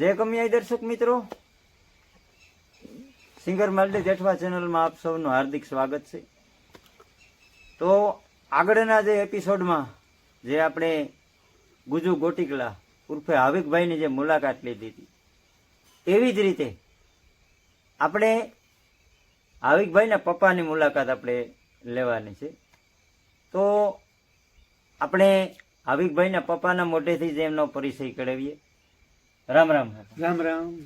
જય કમિયાઈ દર્શક મિત્રો, સિંગર માલડી જેઠવા ચેનલમાં આપ સૌનું હાર્દિક સ્વાગત છે. તો આગળના જે એપિસોડમાં જે આપણે ગુજુ ગોટિકલા ઉર્ફે હાવિકભાઈની જે મુલાકાત લીધી હતી, એવી જ રીતે આપણે હાવિકભાઈના પપ્પાની મુલાકાત આપણે લેવાની છે. તો આપણે હાવિકભાઈના પપ્પાના મોઢેથી જ એમનો પરિચય કરાવીએ. રામ રામ. રામ રામ.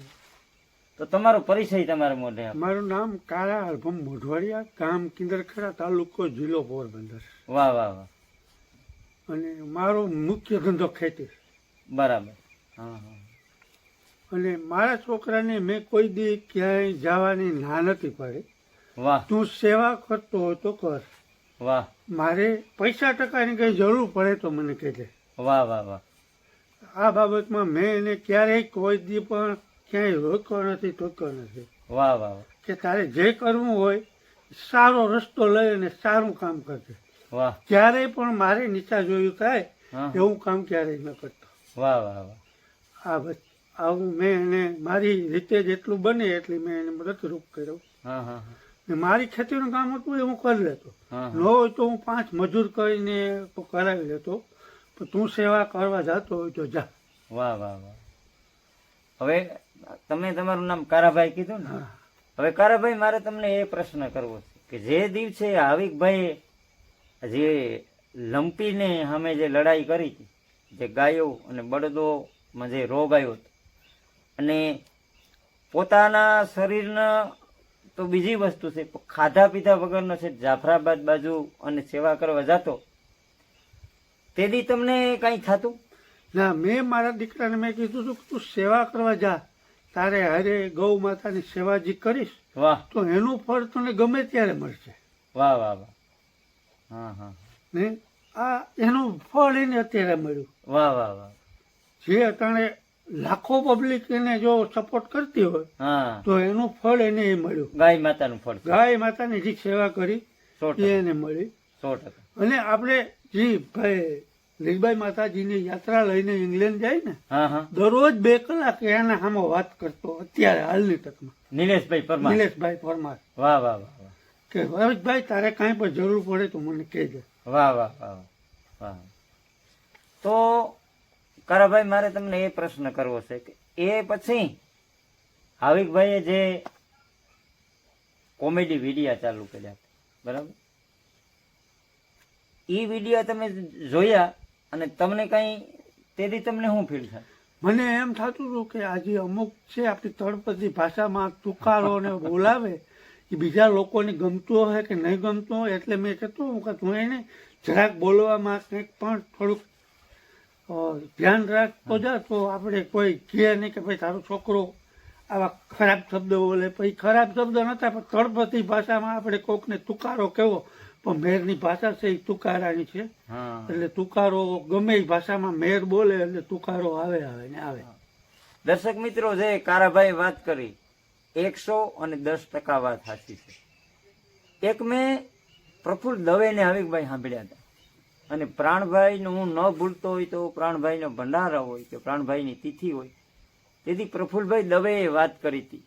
તો તમારો પરિચય તમારા મોઢે મારું નામ કાળા આલ્બમ મોઢવાડિયા ગામ કિંદરખેડા તાલુકો જિલ્લો પોરબંદર. વાહ વાહ વાહ. અને મારો મુખ્ય ધંધો ખેતી. બરાબર. હા હા. અને મારા છોકરાને મેં કોઈ દી ક્યાંય જવાની ના નથી પાડી. વાહ. તું સેવા કરતો હોય તો કર. વાહ. મારે પૈસા ટકાની કઈ જરૂર પડે તો મને કહેજે. વાહ વાહ વાહ. આ બાબતમાં મેં એને ક્યારેય કોઈ દી પણ ક્યાંય રોક્યો નથી ટોક્યો નથી. વાહ વાહ કે તારે જે કરવું હોય સારો રસ્તો લઈ અને સારું કામ કરજે. વાહ. ક્યારેય પણ મારે નીચા જોયું થાય હા. એવું કામ ક્યારેય ન કરતો. વાહ વાહ વાહ. આ બસ આવું મેં એને મારી રીતે જેટલું બને એટલી મેં એને મદદરૂપ કર્યો. ને મારી ખેતીનું કામ હતું એ હું કરી લેતો. ન હોય તો હું પાંચ મજૂર કરીને તો કરાવી લેતો. તું સેવા કરવા જતો હોય તો જા. વાહ વાહ વાહ. હવે તમે તમારું નામ કારાભાઈ કીધું ને? હવે કારાભાઈ મારે તમને એ પ્રશ્ન કરવો છે કે જે દિવસે હાવિકભાઈ જે લંપીને સામે જે લડાઈ કરી હતી જે ગાયો અને બળદોમાં જે રોગ આવ્યો હતો અને પોતાના શરીરના તો બીજી વસ્તુ છે ખાધા પીધા વગરનો છે જાફરાબાદ બાજુ અને સેવા કરવા જતો તેથી તમને કાંઈ થતું ના મેં મારા દીકરાને મેં કીધું હતું કે તું સેવા કરવા જા. તારે હરે ગૌ માતાની સેવા જે કરીશ વાહ. તો એનું ફળ તને ગમે ત્યારે મળશે. વાહ વાહ વાહ. હા હા. ને આ એનું ફળ એને અત્યારે મળ્યું. વાહ વાહ વાહ. જે અટાણે લાખો પબ્લિક એને જો સપોર્ટ કરતી હોય હા. તો એનું ફળ એને એ મળ્યું. ગાય માતાનું ફળ ગાય માતાની જે સેવા કરી એને મળી. સો ટકા. અને આપણે જે ભાઈ લીલબાઈ માતાજીની યાત્રા લઈને ઇંગ્લેન્ડ જાય ને હા હા. દરરોજ બે કલાક એના સામે વાત કરતો અત્યારે હાલની તકમાં નિલેશભાઈ પરમાર. નિલેશભાઈ પરમાર. વાહ વાહ વાહ વાહ. કે હરેશભાઈ તારે કાંઈ પણ જરૂર પડે તો મને કહેજે. વાહ વાહ વાહ વાહ. તો કારાભાઈ મારે તમને એ પ્રશ્ન કરવો છે કે એ પછી હાવિકભાઈએ જે કોમેડી વિડીયા ચાલુ કર્યા બરાબર? એ વિડીયા તમે જોયા? અને તમને કઈ તેથી તમને શું ફીલ થાય? મને એમ થતું હતું કે આજે અમુક છે આપણી તળપદી ભાષામાં તુકારો ને બોલાવે, એ બીજા લોકોને ગમતું હોય કે નહીં ગમતું હોય એટલે મેં કહેતું હું કે તું એને જરાક બોલવામાં કંઈક પણ થોડુંક ધ્યાન રાખતો જા, તો આપણે કોઈ કહે નહીં કે ભાઈ તારો છોકરો આવા ખરાબ શબ્દો બોલે. પછી ખરાબ શબ્દ નતા પણ તળપદી ભાષામાં આપણે કોકને તુકારો કેવો પણ મેરની ભાષા છે એ તુકારાની છે. એટલે તુકારો ગમે એ ભાષામાં મેર બોલે એટલે તુકારો આવે આવે ને આવે. દર્શક મિત્રો જે કારાભાઈ વાત કરી એકસો અને દસ ટકા વાત સાચી છે. એક મેં પ્રફુલ્લ દવેને હવિકભાઈ સાંભળ્યા હતા. અને પ્રાણભાઈનું હું ન ભૂલતો હોય તો પ્રાણભાઈનો ભંડારા હોય કે પ્રાણભાઈની તિથિ હોય. તેથી પ્રફુલ્લભાઈ દવેએ વાત કરી હતી.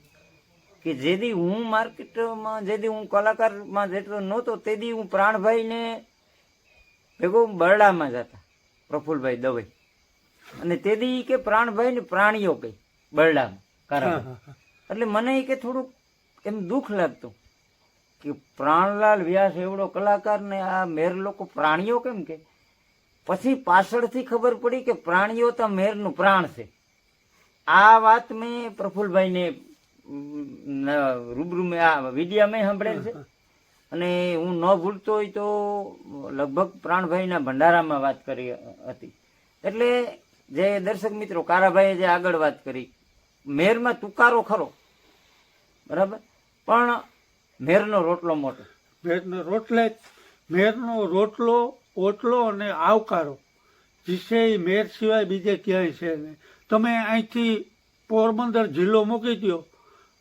કે જેથી હું માર્કેટમાં જેથી હું કલાકારમાં જેટલો નહોતો તેથી હું પ્રાણભાઈને ભેગો બરડામાં જતા પ્રફુલ્લભાઈ દવે. અને તેથી કે પ્રાણભાઈ ને પ્રાણીઓ કઈ બરડામાં હા, એટલે મને કે થોડુંક એમ દુઃખ લાગતું કે પ્રાણલાલ વ્યાસ એવડો કલાકાર ને આ મેર લોકો પ્રાણીઓ કેમ કે? પછી પાછળથી ખબર પડી કે પ્રાણીઓ તો મેરનું પ્રાણ છે. આ વાત મેં પ્રફુલભાઈને રૂબરૂ મેં આ વિડિયા મેં સાંભળેલ છે. અને હું ન ભૂલતો હોય તો લગભગ પ્રાણભાઈના ભંડારામાં વાત કરી હતી. એટલે જે દર્શક મિત્રો, કારાભાઈએ જે આગળ વાત કરી, મેરમાં તુકારો ખરો, બરાબર? પણ મેરનો રોટલો મોટો. મેરનો રોટલે મેરનો રોટલો, ઓટલો અને આવકારો વિશે મેર સિવાય બીજે ક્યાંય છે નહીં. તમે અહીંથી પોરબંદર જિલ્લો મૂકી દો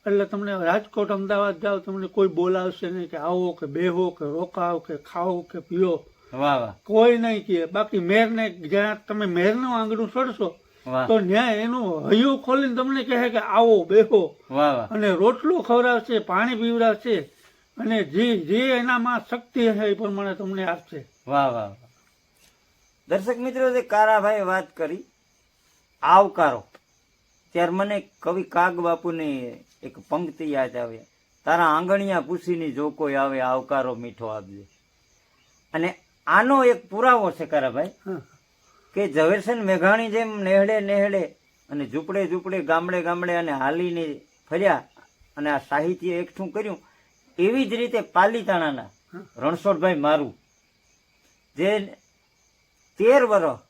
એટલે તમને રાજકોટ અમદાવાદ જાઓ તમને કોઈ બોલાવશે નહીં કે આવો કે બેહો કે રોકાવ કે ખાઓ કે પીઓ. કોઈ નહીં કહે. બાકી મેરને જ્યાં તમે મેરનું આંગણું ચડશો તો ન્યાય એનું હૈયું ખોલીને તમને કહે કે આવો બેહો. અને રોટલો ખવડાવશે પાણી પીવડાવશે અને જે જે એનામાં શક્તિ હશે એ પ્રમાણે તમને આપશે. વાહ વાહ વાહ. દર્શક મિત્રો જે કારાભાઈ વાત કરી આવકારો. ત્યારે મને કવિ કાગ બાપુની એક પંક્તિ યાદ આવે. તારા આંગણિયા પૂછીની જો કોઈ આવે આવકારો મીઠો આપજે. અને આનો એક પુરાવો છે કારાભાઈ કે ઝવેરસન મેઘાણી જેમ નેહડે નેહડે અને ઝૂંપડે ઝૂંપડે ગામડે ગામડે અને હાલીને ફર્યા અને આ સાહિત્ય એકઠું કર્યું એવી જ રીતે પાલીતાણાના રણછોડભાઈ મારું જે તેર વર્ષ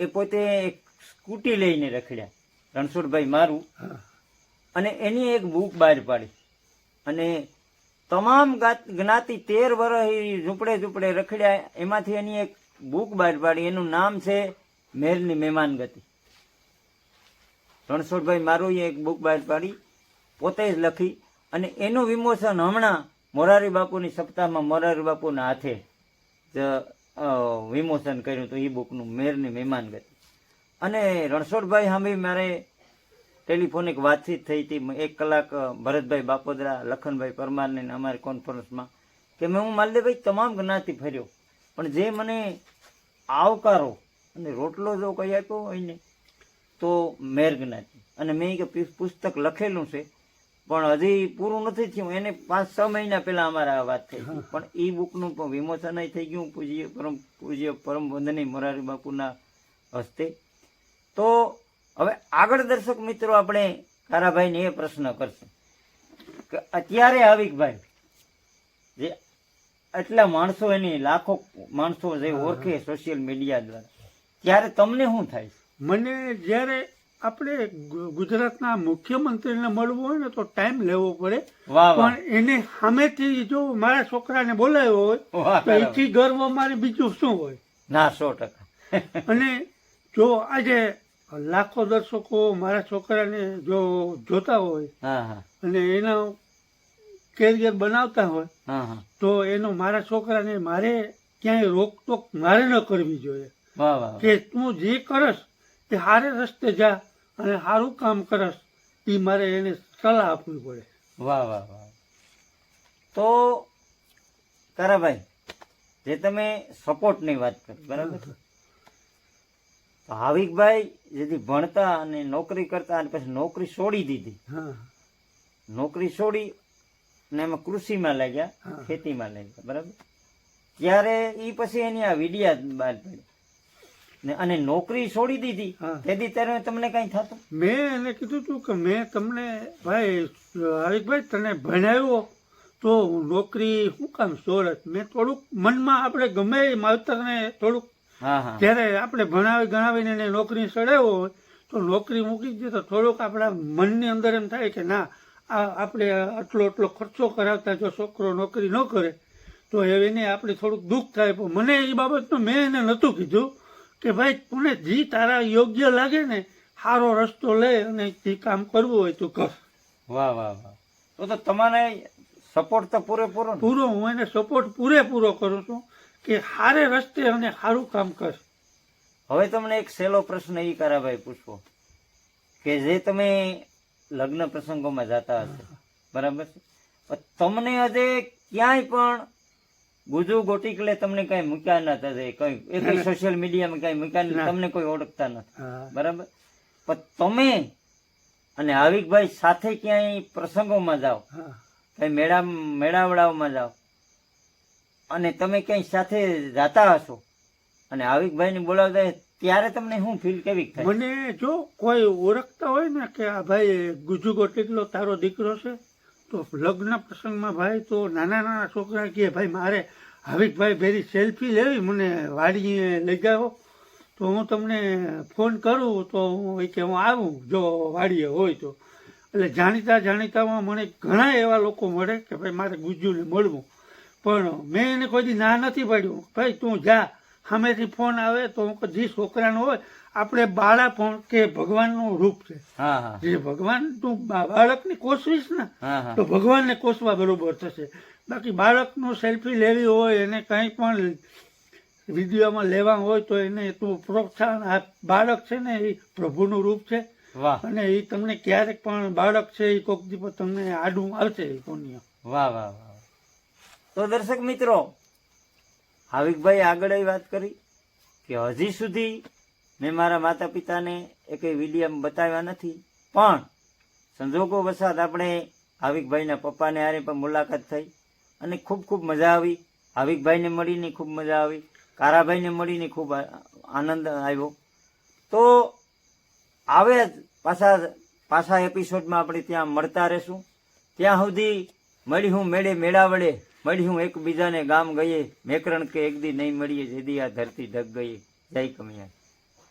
એ પોતે એક સ્કૂટી લઈને રખડ્યા. રણછોડભાઈ મારું. અને એની એક બુક બહાર પાડી. અને તમામ જ્ઞાતિ તેર વર્ષ ઝૂંપડે ઝૂંપડે રખડ્યા, એમાંથી એની એક બુક બહાર પાડી. એનું નામ છે મેરની મહેમાન ગતિ રણછોડભાઈ મારું એક બુક બહાર પાડી, પોતે જ લખી. અને એનું વિમોચન હમણાં મોરારી બાપુની સપ્તાહમાં મોરારી બાપુના હાથે જ વિમોચન કર્યું હતું એ બુકનું, મેરની મહેમાન ગતિ અને રણછોડભાઈ સામે મારે ટેલિફોનિક વાતચીત થઈ હતી. એક કલાક ભરતભાઈ બાપોદરા, લખનભાઈ પરમારને અમારી કોન્ફરન્સમાં કે મેં હું માલદેભાઈ તમામ જ્ઞાતિ ફર્યો. પણ જે મને આવકારો અને રોટલો જો કહી આપ્યો હોય ને, તો મેર જ્ઞાતિ. અને મેં કે પુસ્તક લખેલું છે, પણ હજી પૂરું નથી થયું. એને પાંચ છ મહિના પહેલાં અમારા આ વાત થઈ પણ એ બુકનું પણ વિમોચન થઈ ગયું પૂજ્ય પરમ પૂજ્ય પરમ વંદની મોરારી બાપુના હસ્તે. તો હવે આગળ દર્શક મિત્રો આપણે કારાભાઈને એ પ્રશ્ન કરશે કે અત્યારે હવિકભાઈ જે એટલા માણસો એની લાખો માણસો જે ઓળખે સોશિયલ મીડિયા દ્વારા ત્યારે તમને શું થાય મને જ્યારે આપણે ગુજરાતના મુખ્યમંત્રીને મળવું હોય ને તો ટાઈમ લેવો પડે. પણ એને સામેથી જો મારા છોકરાને બોલાવ્યો હોય તો એથી ગર્વ મારે બીજું શું હોય? ના સો ટકા. અને જો આજે લાખો દર્શકો મારા છોકરાને જો જોતા હોય અને એના કેરિયર બનાવતા હોય તો એનો મારા છોકરાને મારે ક્યાંય રોકટોક મારે ન કરવી જોઈએ. વાહ વાહ વાહ. કે તું જે કરસ એ સારે રસ્તે જા અને સારું કામ કરસ એ મારે એને સલાહ આપવી પડે. વાહ વાહ વાહ. તો તારાભાઈ જે તમે સપોર્ટની વાત કરી બરાબર? તો હાવિકભાઈ જેથી ભણતા અને નોકરી કરતા અને પછી નોકરી છોડી દીધી. નોકરી છોડી ને એમાં કૃષિમાં લાગ્યા ખેતીમાં લાગ્યા બરાબર? ત્યારે એ પછી એની આ વિડિયા બહાર પડી. ને અને નોકરી છોડી દીધી. તેથી ત્યારે તમને કઈ થતું? મેં એને કીધું તું કે મેં તમને ભાઈ હાર્દિકભાઈ તને ભણાવ્યો તો નોકરી શું કામ સોરત મેં થોડુંક મનમાં આપણે ગમે એ માવતરને થોડુંક હા હા. આપણે ભણાવી ગણાવીને એને નોકરી ચડાવ્યો હોય તો નોકરી મૂકી દે તો થોડુંક આપણા મનની અંદર એમ થાય કે ના આ આપણે આટલો આટલો ખર્ચો કરાવતા જો છોકરો નોકરી ન કરે તો એને આપણે થોડુંક દુઃખ થાય. પણ મને એ બાબતનું મેં એને નહોતું કીધું કે ભાઈ તું જે તારા યોગ્ય લાગે ને સારો રસ્તો લે અને જે કામ કરવું હોય તો કર. વાહ વાહ વાહ. તો તમારે સપોર્ટ તો પૂરેપૂરો પૂરો હું એને સપોર્ટ પૂરેપૂરો કરું છું. કે હારે રસ્તે અને સારું કામ કર. હવે તમને એક સહેલો પ્રશ્ન એ કરાભાઈ પૂછવો. કે જે તમે લગ્ન પ્રસંગોમાં જતા હશે બરાબર છે? તમને હજે ક્યાંય પણ ગુજુ ગોટીકલે તમને કઈ મૂક્યા ન થશે કઈ એ કઈ સોશિયલ મીડિયામાં કઈ મૂક્યા નથી તમને કોઈ ઓળખતા નથી બરાબર? પણ તમે અને હાવિકભાઈ સાથે ક્યાંય પ્રસંગોમાં જાઓ કઈ મેળા મેળાવડાઓમાં જાઓ અને તમે ક્યાંય સાથે જાતા હશો? અને હાવિકભાઈને બોલાવતા ત્યારે તમને શું ફીલ કેવી થાય? મને જો કોઈ ઓળખતા હોય ને કે આ ભાઈ ગુજુગો કેટલો તારો દીકરો છે, તો લગ્ન પ્રસંગમાં ભાઈ તો નાના નાના છોકરા કહે ભાઈ મારે હાવિકભાઈ ભેરી સેલ્ફી લેવી, મને વાડીએ લઈ ગયો તો હું તમને ફોન કરું, તો હું એ કે હું આવું, જો વાડીએ હોય તો. એટલે જાણીતા જાણીતામાં મને ઘણા એવા લોકો મળે કે ભાઈ મારે ગુજુને મળવું. પણ મેં એને કોઈ દી ના નથી પાડ્યું. ભાઈ તું જા. સામેથી ફોન આવે તો હું જે છોકરાનો હોય. આપણે બાળા પણ કે ભગવાનનું રૂપ છે. જે ભગવાન તું બાળકને કોસવીશ ને તો ભગવાનને કોસવા બરોબર થશે. બાકી બાળકનું સેલ્ફી લેવી હોય એને કંઈ પણ વિડીયોમાં લેવા હોય તો એને તું પ્રોત્સાહન આ બાળક છે ને એ પ્રભુનું રૂપ છે. અને એ તમને ક્યારેક પણ બાળક છે એ કોક તમને આડું આવશે એ કોની વાહ વાહ વાહ. તો દર્શક મિત્રો, હાવિકભાઈ આગળ એ વાત કરી કે હજી સુધી મેં મારા માતા પિતાને એક વિડીયમ બતાવ્યા નથી. પણ સંજોગો વસાદ આપણે હાવિકભાઈના પપ્પાને હારે પણ મુલાકાત થઈ અને ખૂબ ખૂબ મજા આવી. હાવિકભાઈને મળીને ખૂબ મજા આવી. કારાભાઈને મળીને ખૂબ આનંદ આવ્યો. તો આવે જ પાછા પાછા એપિસોડમાં આપણે ત્યાં મળતા રહેશું. ત્યાં સુધી મળી હું મેળે મળી હું એકબીજાને ગામ ગઈએ મેકરણ કે એક દી નહીં મળીએ જેદી આ ધરતી ઢગ ગઈ જય કમિયા.